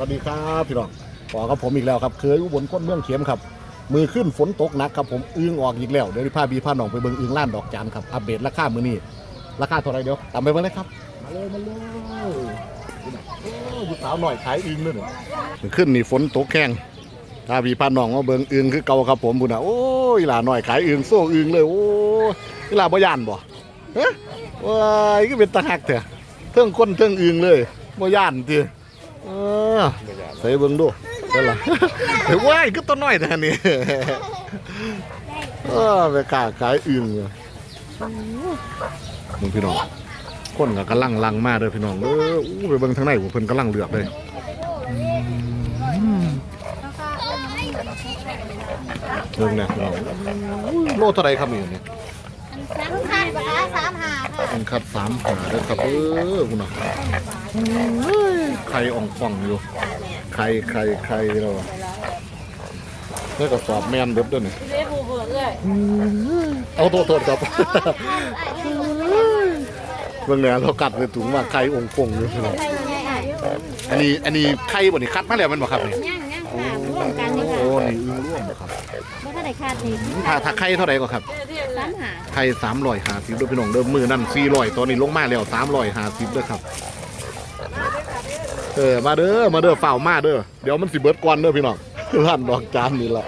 วัสดีครับพี่น้องขอกับผมอีกแล้วครับเคยอุบลก้นเมืองเข็มครับ มือขึ้นฝนตกหนักครับผมอึ้งออกอีกแล้วเดี๋ยวพาบีพาหนองไปเบิ่งอึ้งล้านดอกจานครับอัปเดตราคามือนี้ราคาเท่าไรเดี๋ยวตามไปเบิ่งเลยครับมาเลยมาเลยโอ้ยผู้สาวหน่อยขายอึ้งเลยเนี่ยมือขึ้นนี่ฝนตกแข้งถ้าบีพาหนองมาเบิ่งอึ้งคือเก่าครับผมบุญนะโอ้ยหลาหน่อยขายอึ้งโซ่อึ้งเลยโอ้ยหลาบ่ยานบ่เฮ้ยว้ายก็เป็นตาหักเถอะเทิงคนเทิงอึ้งเลยบ่ย่านเติ เออใส่เบิ่งดูใช่ละว้ายก็ตัวน้อยแต่นี่เออไปกล้าขายอึ่งอะมึงพี่น้องคนก็กำลังลังมาเด้อพี่น้องเอออู้ไปเบิ่งทางในผมเพิ่นกำลังเลือกเลยอืมเบิ่งเนี่ยพี่น้องอู้โลเท่าไหรครับนี่เนี่ยสามพันบาทสามหาค่ะมันคัดสามหาเด้อครับเออคุณน่ะ ไข่อ่องป่องอยู่ ไข่ไข่ไข่เราอะแล้วก็สอบแม่นเด็บด้วยนี่เรียกบูเบื่อเลยเอาโทษโทษครับเมื่อไงเรากัดในถุงว่าไข่องค์ป่องอยู่พี่น้องใช่ไงอะอันนี้อันนี้ไข่บ่นี่คัดมาแล้วแมันบ่ครับนี่ย่างย่างค่ะร่วมกันนี่ค่ะโอ้นี่อึ้งร่วมบ่ครับเมื่อไหร่คาดนี่ถ้าถ้าไข่เท่าไหร่ก็ครับสามหาไข่สามร้อยห้าสิบด้วยพี่น้องเดิมมือนั่นสี่ร้อยตอนนี้ลงมาแล้วสามร้อยห้าสิบด้วยครับ เออมาเด้อมาเด้อเฝ้ามาเด้อเดี๋ยวมันสิเบิดกวนเด้อพี่น้องร้านดอกจานนี่แหละ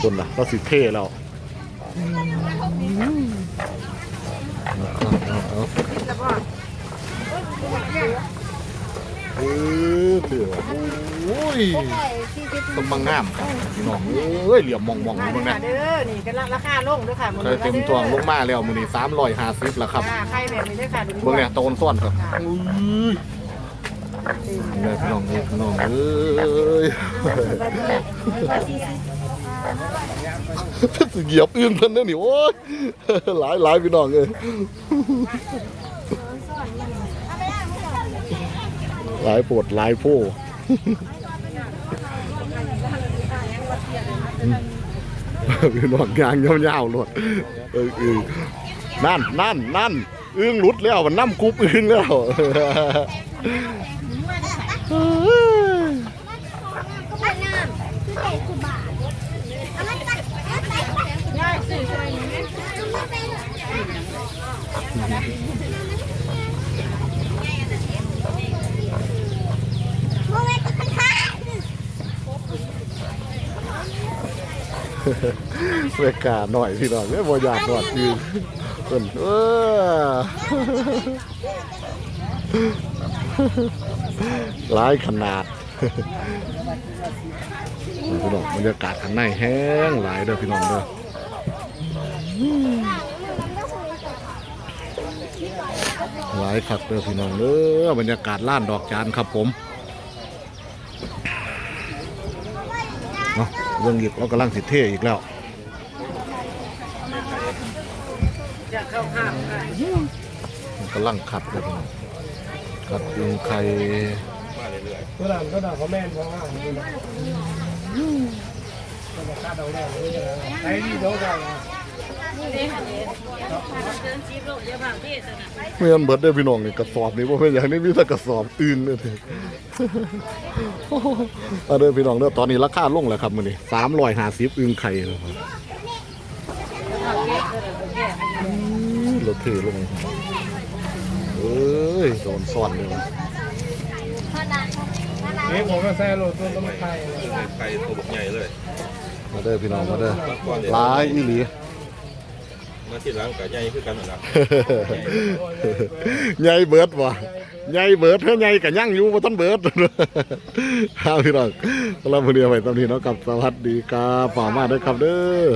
คนละเราสิเท่แล้วเออ เออเถื่อโอ้ยสี่สิบต้องมางามครับพี่น้องเอ้ยเหลี่ยมมองมองๆอยู่บ้างนะเด้อนี่กำลังราคาลงด้วยค่ะเคยเต็มทวงลงมาแล้วมือนี้สามร้อยห้าสิบแล้วครับอ่าใครแบบนี้ด้วยค่ะดูเบิ่งเนี่ยโตนซ่อนครับอุ้ยเนี่ยพี่น้องเอ้ยพี่น้องเอ้ยสิเหยียบอื่นเพิ่นเด้อนี่โอ้ยหลายหลายพี่น้องเอ้ยห ลายปวดลายโพพี่น้องยางยาวๆหลดเออเออนั่นนั่นนั่นอึ้งหลุดแล้วมันน้ำคุบอึ้งแล้ว ก็เป็นงามคือเด็กคือบาทเอามันตัดง่ายสื่อช่วยนี่โมเมนต์กันค่ะ เวกาหน่อยพี่น้องเอ้ยบ่อยากหนอดยืนเพิ่นเออหลายขนาดพี่น้องบรรยากาศข้างในแห้งหลายเด้อพี่น้องเด้อหลายคักเด้อพี่น้องเด้อบรรยากาศล้านดอกจานครับผม เนาะเรื่องอีกเรากำลังสิเท่อีกแล้วกำลังขัดเลยน้องขัดยุงไข่ก็ด่าก็ด่าเขาแม่นเขาง่าไอ้นี่เดี๋ยนะไอ้นี่เดา ได้เมื่อนเบิดได้พี่น้องนี่กระสอบนี่ว่าเป็นอย่างนี้มีแต่กระสอบอื่นเลยเอาเด้อพี่น้องเด้อตอนนี้ราคาลงแล้วครับมื้อนี้สามร้อยห้าสิบอึงไข่แล้วครับรถเทลงเอ้ยโดนซ่อนเลยนี่ผมก็แซ่โลตัวต้นไข่ไก่ตัวบกใหญ่เลย มาเด้อพี่น้องมาเด้อหลายอีหลี มาที่หลังกับใหญ่คือกันนั่นแหละใหญ่เบิดว่ะใหญ่เบิดเท่าใหญ่กับยั่งอยู่บ่ทันเบิดครับพี่น้องเรับวันนี้เอาไปตอนนี้เนาะกับสวัสดีครับฝามาด้วยครับเด้อ